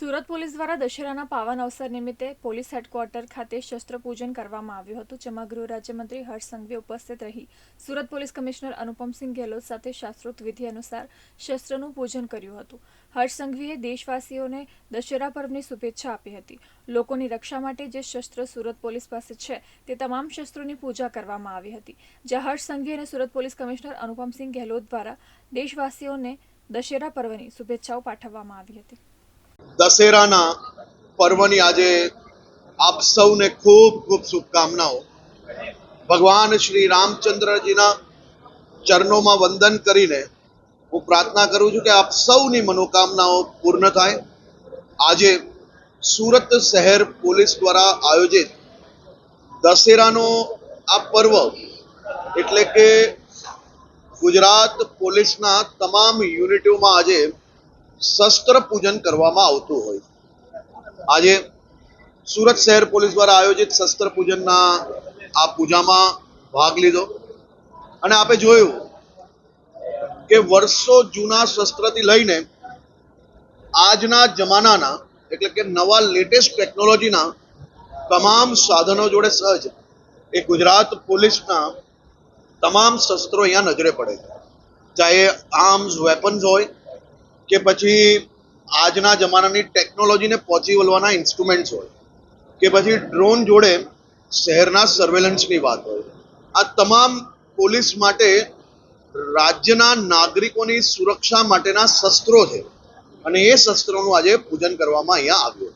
Surat police દ્વારા દશેરાના પાવન અવસર નિમિત્તે પોલીસ હેડક્વાર્ટર ખાતે શસ્ત્ર પૂજન કરવામાં આવ્યું હતું, જેમાં ગૃહ રાજ્યમંત્રી હર્ષ સંઘવી ઉપસ્થિત રહી. સુરત પોલીસ કમિશનર અનુપમસિંહ ગેહલોત સાથે શાસ્ત્રોક્ત વિધિ અનુસાર શસ્ત્રનું પૂજન કર્યું હતું. હર્ષ સંઘવીએ દેશવાસીઓને દશેરા પર્વની શુભેચ્છા આપી હતી. લોકોની રક્ષા માટે જે શસ્ત્ર સુરત પોલીસ પાસે છે, તે તમામ શસ્ત્રોની પૂજા કરવામાં આવી હતી. જ્યાં હર્ષ સંઘવી અને સુરત પોલીસ કમિશનર અનુપમસિંહ ગેહલોત દ્વારા દેશવાસીઓને દશેરા પર્વની શુભેચ્છાઓ પાઠવવામાં આવી હતી. દશેરાના પર્વની આજે આપ સૌને ખૂબ ખૂબ શુભકામનાઓ. ભગવાન શ્રી રામચંદ્રજીના ચરણોમાં વંદન કરીને હું પ્રાર્થના કરું છું કે આપ સૌની મનોકામનાઓ પૂર્ણ થાય. આજે સુરત શહેર પોલીસ દ્વારા આયોજિત દશેરાનો આ પર્વ એટલે કે ગુજરાત પોલીસના તમામ યુનિટોમાં આજે શસ્ત્ર પૂજન કરવામાં આવતું હોય. આજે સુરત શહેર પોલીસ દ્વારા આયોજિત શસ્ત્ર પૂજનના આ પૂજામાં ભાગ લીધો. અને આપે જોયું કે વર્ષો જૂના શસ્ત્રથી લઈને આજના જમાનાના, એટલે કે નવા લેટેસ્ટ ટેકનોલોજીના તમામ સાધનો જોડે સહજ એ ગુજરાત પોલીસના તમામ શસ્ત્રો અહીંયા નજરે પડે ચાહે આર્મ્સ વેપન્સ હોય કે પછી આજના જમાનાની ટેકનોલોજીને પહોંચી વળવાના ઇન્સ્ટ્રુમેન્ટ્સ હોય, કે પછી ડ્રોન જોડે શહેરના સર્વેલન્સની વાત હોય. આ તમામ પોલીસ માટે રાજ્યના નાગરિકોની સુરક્ષા માટેના શસ્ત્રો છે. અને એ શસ્ત્રોનું આજે પૂજન કરવામાં અહીંયા આવ્યું.